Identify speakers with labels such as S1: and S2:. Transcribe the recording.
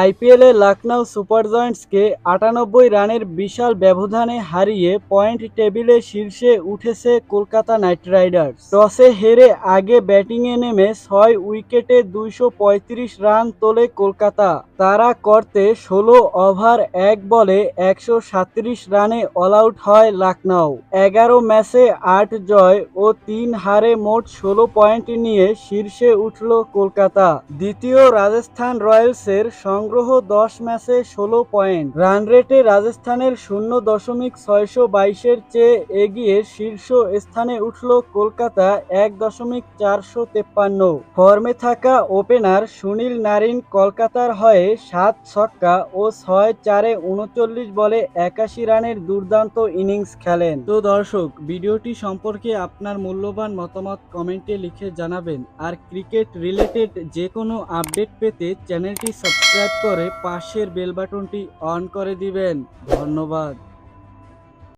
S1: আইপিএলে লখনৌ সুপার জয়েন্টসকে আটানব্বই রানের বিশাল ব্যবধানে হারিয়ে পয়েন্ট টেবিলে শীর্ষে উঠেছে কলকাতা নাইট রাইডার্স। টসে হেরে আগে ব্যাটিংয়ে নেমে ছয় উইকেটে দুইশো পঁয়ত্রিশ রান তোলে কলকাতা। তারা করতে ষোলো ওভার, এক বলে একশো রানে অল আউট হয় লখনৌ এগারো ম্যাচে আট জয় ও তিন হারে মোট ষোলো পয়েন্ট নিয়ে শীর্ষে উঠল কলকাতা। দ্বিতীয় রাজস্থান রয়্যালসের সংগ্রহ দশ ম্যাচে ষোলো পয়েন্ট। রান রেটে রাজস্থানের শূন্য দশমিক ছয়শো বাইশের চেয়ে এগিয়ে শীর্ষ স্থানে উঠল কলকাতা এক দশমিক চারশো তেপ্পান্ন। ফর্মে থাকা ওপেনার সুনীল নারিন কলকাতার হয়ে সাত ছক্কা ও ছয় চারে উনচল্লিশ বলে একাশি রানের দুর্দান্ত ইনিংস খেলেন। তো দর্শক, ভিডিওটি সম্পর্কে আপনার মূল্যবান মতামত কমেন্টে লিখে জানাবেন। আর ক্রিকেট রিলেটেড যে কোনো আপডেট পেতে চ্যানেলটি সাবস্ক্রাইব করে পাশের বেলবাটনটি অন করে দিবেন। ধন্যবাদ।